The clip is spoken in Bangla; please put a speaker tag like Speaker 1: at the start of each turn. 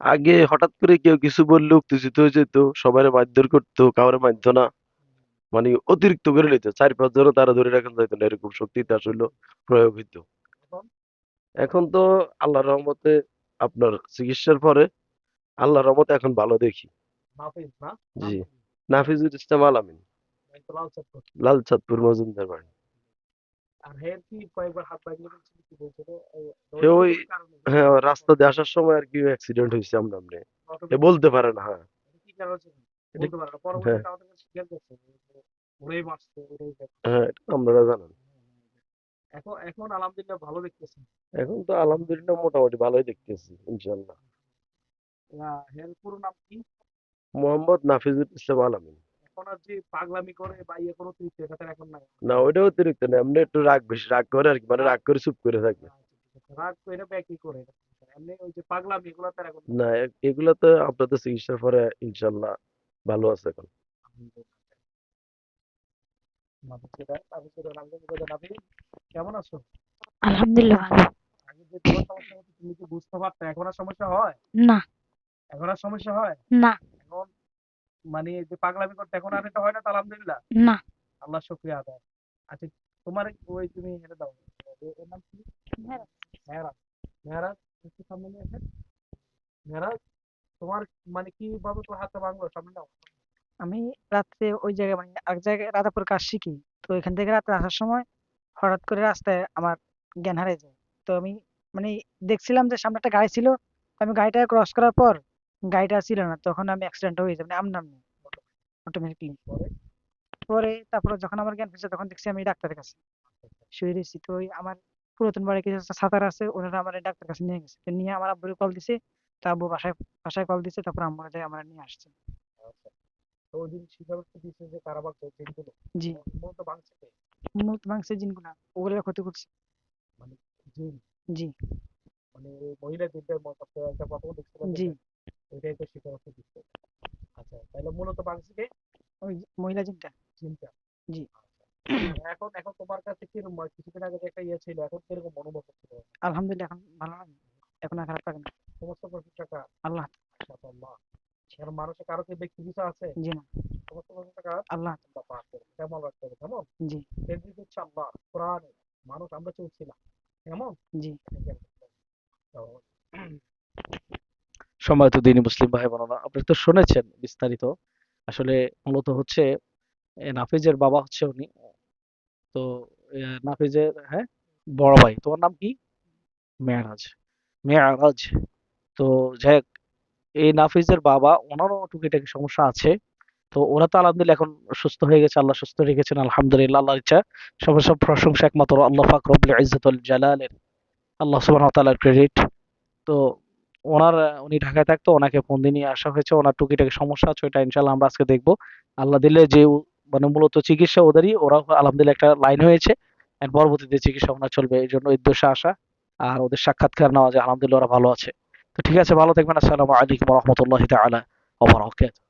Speaker 1: আগে হঠাৎ করে কেউ কিছু বললে উত্তেজিত হয়ে যেত সবাই মারধর করতো কাউরে মারতো না। মানে অতিরিক্ত করে নিত চার পাঁচ জন তারা ধরে রাখা যেত না এরকম শক্তিতে আসলে প্রয়োগ হইতো।
Speaker 2: এখন
Speaker 1: তো আল্লাহর রহমতে আপনার চিকিৎসার পরে আল্লাহর রহমতে এখন ভালো দেখি। জি। নাফিজুল ইসলাম আলামিন।
Speaker 2: লাল
Speaker 1: চাঁদপুর মজুমদার বাড়ি। রাস্তা দিয়ে আসার সময় আর কি অ্যাক্সিডেন্ট হয়েছে আমরা আমরা এ বলতে পারে না হ্যাঁ। হ্যাঁ। তো আপনারা জানেন।
Speaker 2: এখন এখন আলহামদুলিল্লাহ ভালো দেখতেছি।
Speaker 1: এখন তো আলহামদুলিল্লাহ মোটামুটি ভালোই দেখতেছি ইনশাল্লাহ
Speaker 2: হের পুরো নাম কি?
Speaker 1: মোহাম্মদ নাফিজুল ইসলাম আলামিন।
Speaker 2: এখন আর যে পাগলামি করে বা ইয়ে কোনো তৃতীয় কথা এখন নাই।
Speaker 1: না ওইটা অতিরিক্ত না এমনি একটু রাগ বেশি রাগ করে আর কি মানে রাগ করে চুপ করে থাকে
Speaker 2: রাগ করে এটা ব্যাকই করে এমনি ওই যে পাগলামি এগুলো তার এখন
Speaker 1: না এগুলো তো আপনাদের চিকিৎসার পরে ইনশাল্লাহ ভালো আছে এখন।
Speaker 2: কেমন আছো?
Speaker 3: আলহামদুলিল্লাহ ভালো।
Speaker 2: আগে যে তোমার সমস্যা হতো তুমি কি বুঝতে পারতে? এখন আর সমস্যা হয়?
Speaker 3: না।
Speaker 2: এখন আর সমস্যা হয়?
Speaker 3: না।
Speaker 2: মানে যে পাগলামি করতে এখন আর এটা হয় না আলহামদুলিল্লাহ।
Speaker 3: না।
Speaker 2: আল্লাহ শুক্রিয়া আদায়। আচ্ছা তোমার ওই তুমি হেরে দাও। এর নাম কি? মেহরাজ। মেহরাজ। একটু সামনে নিয়ে আসেন। মেহরাজ তোমার মানে কি ভাবে তোমার হাতটা ভাঙলো? সামনে নাও।
Speaker 4: আমি রাত্রে ওই জায়গায় মানে এক জায়গায় রাধাপুর কাজ শিখি। তো এখান থেকে রাত্রে আসার সময় হঠাৎ করে রাস্তায় আমার জ্ঞান হারিয়ে যায়। তো আমি মানে দেখছিলাম যে সামনে একটা গাড়ি ছিল আমি গাড়িটা ক্রস করার পর গাড়িটা ছিল না তখন আমি অ্যাক্সিডেন্ট হয়ে যাই মানে আমনাম অটোমেটিকলি পরে তারপরে যখন আমার জ্ঞান ফিরছে তখন দেখছি আমি ডাক্তারের কাছে। শুয়ে রয়েছি তো আমার পুরাতন বাড়ি কিছু সাঁতার আছে ওনারা আমার ডাক্তার কাছে নিয়ে গেছে। নিয়ে আমার আব্বুরে কল দিছে তা আব্বু বাসায় বাসায় কল দিছে তারপর আম্মু যায় আমার নিয়ে আসছে।
Speaker 2: মূলত ভাঙছে
Speaker 4: ভাঙছে জিনগুলা ওগুলো ক্ষতি করছে।
Speaker 2: মানে মহিলা একটা
Speaker 4: জি।
Speaker 2: ওইটাই তো দিচ্ছে আচ্ছা তাহলে মূলত কে
Speaker 4: ওই মহিলা জিনটা
Speaker 2: জিনটা
Speaker 4: জি।
Speaker 2: আচ্ছা। এখন এখন তোমার কাছে হয়? কিছুদিন আগে একটা ইয়ে ছিল এখন কীরকম অনুভব হচ্ছিল
Speaker 4: আলহামদুলিল্লাহ এখন ভালো লাগে এখন আর খারাপ লাগে না।
Speaker 2: সমস্ত
Speaker 4: আল্লাহ।
Speaker 2: মানুষের কারও কি ব্যক্তি কিছু আছে?
Speaker 4: জি না।
Speaker 2: সমস্ত
Speaker 4: আল্লাহ।
Speaker 2: কেমন রাখতে হবে কেমন?
Speaker 4: জি।
Speaker 2: হচ্ছে আল্লাহ কোরআনে। মানুষ আমরা চলছিলাম। কেমন?
Speaker 4: জি।
Speaker 5: সম্মানিত দিনী মুসলিম ভাই বোনেরা, আপনি তো শুনেছেন বিস্তারিত। আসলে মূলত হচ্ছে নাফিজের বাবা হচ্ছে উনি। তো নাফিজের হ্যাঁ বড় ভাই, তোমার নাম কি? মেয়ারাজ। মেয়ারাজ। তো যাই এই নাফিজের বাবা, ওনারও টুকিটাকি সমস্যা আছে। তো ওরা তো আলহামদুলিল্লাহ এখন সুস্থ হয়ে গেছে, আল্লাহ সুস্থ রেখেছেন, আলহামদুলিল্লাহ, আল্লাহর ইচ্ছা। সবার সব প্রশংসা একমাত্র আল্লাহ পাক রব্বুল ইজ্জাতুল জালালের। আল্লাহ সুবহানাহু ওয়া তাআলার ক্রেডিট তো ওনার, উনি ঢাকায় থাকতো, ওনাকে ফোন দিয়ে নিয়ে আসা হয়েছে, ওনার টুকিটাকি সমস্যা আছে, ওইটা ইনশাল্লাহ আমরা আজকে দেখব। আল্লাহ দিলে যে মানে মূলত চিকিৎসা ওদেরই ওরা আলহামদুলিল্লাহ একটা লাইন হয়েছে পরবর্তীতে চিকিৎসা ওনার চলবে, এই জন্য উদ্দেশ্যে আসা, আর ওদের সাক্ষাৎকার নেওয়া যায়, আলহামদুলিল্লাহ ওরা ভালো আছে। তো ঠিক আছে, ভালো থাকবেন, আসসালামু আলাইকুম রহমতুল্লাহ তালা ওয়া বারাকাতুহু।